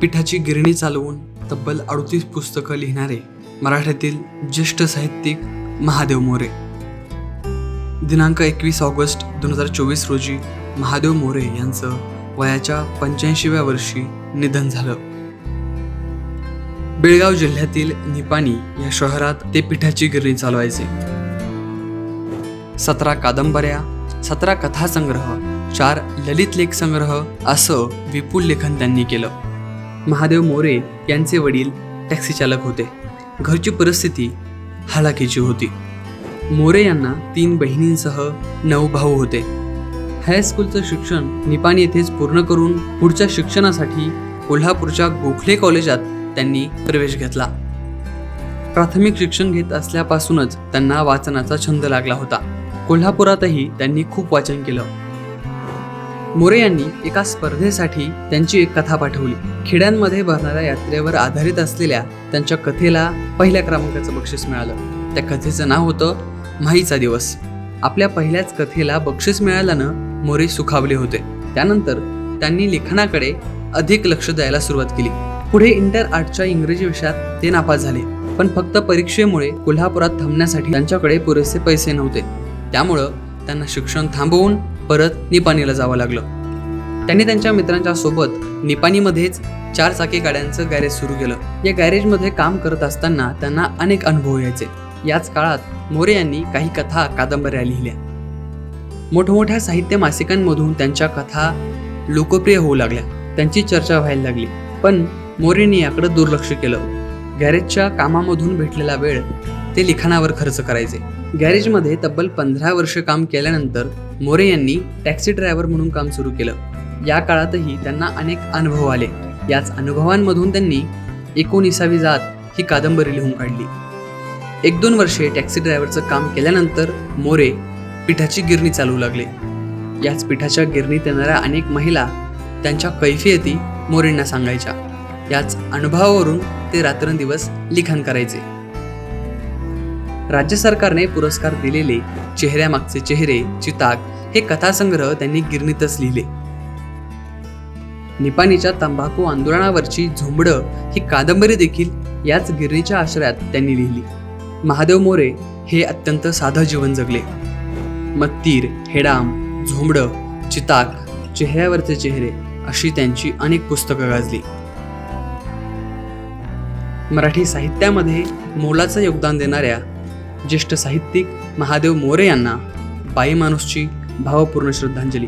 पिठाची गिरणी चालवून तब्बल अडतीस पुस्तकं लिहिणारे मराठीतील ज्येष्ठ साहित्यिक महादेव मोरे. दिनांक एकवीस ऑगस्ट दोन हजार चोवीस रोजी महादेव मोरे यांचं वयाच्या पंच्याऐंशीव्या वर्षी निधन झालं. बेळगाव जिल्ह्यातील निपाणी या शहरात ते पिठाची गिरणी चालवायचे. सतरा कादंबऱ्या सतरा कथासंग्रह चार ललित लेख संग्रह असं विपुल लेखन त्यांनी केलं. महादेव मोरे यांचे वडील टॅक्सी चालक होते. घरची परिस्थिती हालाखीची होती. मोरे यांना तीन बहिणींसह नऊ भाऊ होते. हायस्कूलचं शिक्षण निपाणी येथेच पूर्ण करून पुढच्या शिक्षणासाठी कोल्हापूरच्या गोखले कॉलेजात त्यांनी प्रवेश घेतला. प्राथमिक शिक्षण घेत असल्यापासूनच त्यांना वाचनाचा छंद लागला होता. कोल्हापुरातही त्यांनी खूप वाचन केलं. मोरे यांनी एका स्पर्धेसाठी त्यांची एक कथा पाठवली. खेड्यांमध्ये भरणाऱ्या यात्रेवर आधारित असलेल्या त्यांच्या कथेला पहिल्या क्रमांकाचं बक्षीस मिळालं. त्या कथेचं नाव होतं माहीचा दिवस. आपल्या पहिल्याच कथेला बक्षीस मिळाल्यानं मोरे सुखावले होते. त्यानंतर त्यांनी लिखाणाकडे अधिक लक्ष द्यायला सुरुवात केली. पुढे इंटर आर्टच्या इंग्रजी विषयात ते नापास झाले. पण फक्त परीक्षेमुळे कोल्हापुरात थांबण्यासाठी त्यांच्याकडे पुरेसे पैसे नव्हते. त्यामुळं त्यांना शिक्षण थांबवून परत निपाणीला जावं लागलं. त्यांनी त्यांच्या मित्रांच्या सोबत निपाणीमध्येच चार चाकी गाड्यांचं गॅरेज सुरू केलं. या गॅरेजमध्ये काम करत असताना त्यांना अनेक अनुभव यायचे. याच काळात मोरे यांनी काही कथा कादंबऱ्या लिहिल्या. मोठमोठ्या साहित्य मासिकांमधून त्यांच्या कथा लोकप्रिय होऊ लागल्या. त्यांची चर्चा व्हायला लागली. पण मोरेंनी याकडे दुर्लक्ष केलं. गॅरेजच्या कामामधून भेटलेला वेळ ते लिखाणावर खर्च करायचे. गॅरेजमध्ये तब्बल पंधरा वर्ष काम केल्यानंतर मोरे यांनी टॅक्सी ड्रायव्हर म्हणून काम सुरू केलं. या काळातही त्यांना अनेक अनुभव आले. याच अनुभवांमधून त्यांनी एकोणीसावी जात ही कादंबरी लिहून काढली. एक दोन वर्षे टॅक्सी ड्रायव्हरचं काम केल्यानंतर मोरे पिठाची गिरणी चालवू लागले. याच पिठाच्या गिरणीत येणाऱ्या अनेक महिला त्यांच्या कैफियती मोरेंना सांगायच्या. याच अनुभवावरून ते रात्रंदिवस लिखाण करायचे. राज्य सरकारने पुरस्कार दिलेले चेहऱ्यामागचे चेहरे चिताक हे कथासंग्रह त्यांनी गिरणीतच लिहिले. निपाणीच्या तंबाखू आंदोलनावरची झोंबडं ही कादंबरी देखील याच गिरणीच्या आश्रयात त्यांनी लिहिली. महादेव मोरे हे अत्यंत साधं जीवन जगले. मत्तीर हेडाम झोंबडं चिताक चेहऱ्यावरचे चेहरे अशी त्यांची अनेक पुस्तकं गाजली. मराठी साहित्यामध्ये मोलाचं योगदान देणाऱ्या ज्येष्ठ साहित्यिक महादेव मोरे यांना बाई माणूसची भावपूर्ण श्रद्धांजली.